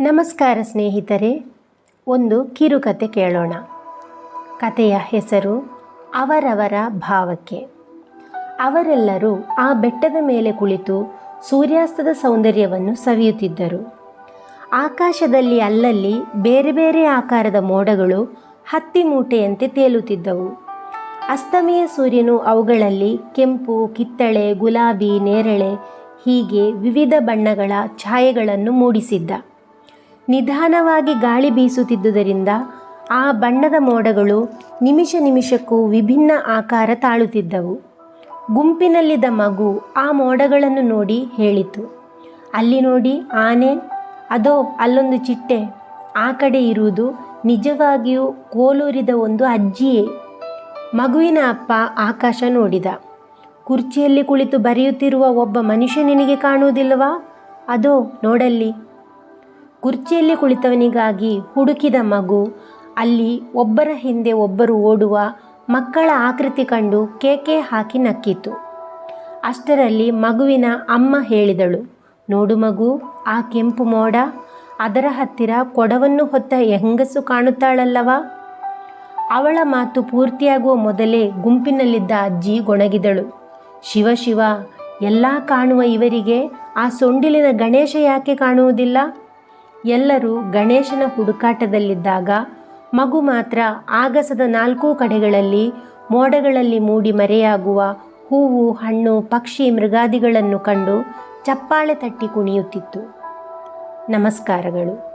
ನಮಸ್ಕಾರ ಸ್ನೇಹಿತರೆ, ಒಂದು ಕಿರುಕತೆ ಕೇಳೋಣ. ಕತೆಯ ಹೆಸರು ಅವರವರ ಭಾವಕ್ಕೆ. ಅವರೆಲ್ಲರೂ ಆ ಬೆಟ್ಟದ ಮೇಲೆ ಕುಳಿತು ಸೂರ್ಯಾಸ್ತದ ಸೌಂದರ್ಯವನ್ನು ಸವಿಯುತ್ತಿದ್ದರು. ಆಕಾಶದಲ್ಲಿ ಅಲ್ಲಲ್ಲಿ ಬೇರೆ ಬೇರೆ ಆಕಾರದ ಮೋಡಗಳು ಹತ್ತಿ ಮೂಟೆಯಂತೆ ತೇಲುತ್ತಿದ್ದವು. ಅಸ್ತಮಿಯ ಸೂರ್ಯನು ಅವುಗಳಲ್ಲಿ ಕೆಂಪು, ಕಿತ್ತಳೆ, ಗುಲಾಬಿ, ನೇರಳೆ ಹೀಗೆ ವಿವಿಧ ಬಣ್ಣಗಳ ಛಾಯೆಗಳನ್ನು ಮೂಡಿಸಿದ್ದ. ನಿಧಾನವಾಗಿ ಗಾಳಿ ಬೀಸುತ್ತಿದ್ದುದರಿಂದ ಆ ಬಣ್ಣದ ಮೋಡಗಳು ನಿಮಿಷ ನಿಮಿಷಕ್ಕೂ ವಿಭಿನ್ನ ಆಕಾರ ತಾಳುತ್ತಿದ್ದವು. ಗುಂಪಿನಲ್ಲಿದ್ದ ಮಗು ಆ ಮೋಡಗಳನ್ನು ನೋಡಿ ಹೇಳಿತು. ಅಲ್ಲಿ ನೋಡಿ ಆನೆ, ಅದೋ ಅಲ್ಲೊಂದು ಚಿಟ್ಟೆ, ಆ ಕಡೆ ಇರುವುದು ನಿಜವಾಗಿಯೂ ಕೋಲೂರಿದ ಒಂದು ಅಜ್ಜಿಯೇ. ಮಗುವಿನ ಅಪ್ಪ ಆಕಾಶ ನೋಡಿದ. ಕುರ್ಚಿಯಲ್ಲಿ ಕುಳಿತು ಬರೆಯುತ್ತಿರುವ ಒಬ್ಬ ಮನುಷ್ಯ ನಿನಗೆ ಕಾಣುವುದಿಲ್ಲವಾ? ಅದೋ ನೋಡಲ್ಲಿ. ಕುರ್ಚಿಯಲ್ಲಿ ಕುಳಿತವನಿಗಾಗಿ ಹುಡುಕಿದ ಮಗು, ಅಲ್ಲಿ ಒಬ್ಬರ ಹಿಂದೆ ಒಬ್ಬರು ಓಡುವ ಮಕ್ಕಳ ಆಕೃತಿ ಕಂಡು ಕೇಕೆ ಹಾಕಿ ನಕ್ಕಿತು. ಅಷ್ಟರಲ್ಲಿ ಮಗುವಿನ ಅಮ್ಮ ಹೇಳಿದಳು, ನೋಡು ಮಗು, ಆ ಕೆಂಪು ಮೋಡ ಅದರ ಹತ್ತಿರ ಕೊಡವನ್ನು ಹೊತ್ತ ಹೆಂಗಸು ಕಾಣುತ್ತಾಳಲ್ಲವ? ಅವಳ ಮಾತು ಪೂರ್ತಿಯಾಗುವ ಮೊದಲೇ ಗುಂಪಿನಲ್ಲಿದ್ದ ಅಜ್ಜಿ ಗೊಣಗಿದಳು, ಶಿವ ಶಿವ, ಎಲ್ಲ ಕಾಣುವ ಇವರಿಗೆ ಆ ಸೊಂಡಿಲಿನ ಗಣೇಶ ಯಾಕೆ ಕಾಣುವುದಿಲ್ಲ? ಎಲ್ಲರೂ ಗಣೇಶನ ಹುಡುಕಾಟದಲ್ಲಿದ್ದಾಗ ಮಗು ಮಾತ್ರ ಆಗಸದ ನಾಲ್ಕೂ ಕಡೆಗಳಲ್ಲಿ ಮೋಡಗಳಲ್ಲಿ ಮೂಡಿ ಮರೆಯಾಗುವ ಹೂವು, ಹಣ್ಣು, ಪಕ್ಷಿ, ಮೃಗಾದಿಗಳನ್ನು ಕಂಡು ಚಪ್ಪಾಳೆ ತಟ್ಟಿ ಕುಣಿಯುತ್ತಿತ್ತು. ನಮಸ್ಕಾರಗಳು.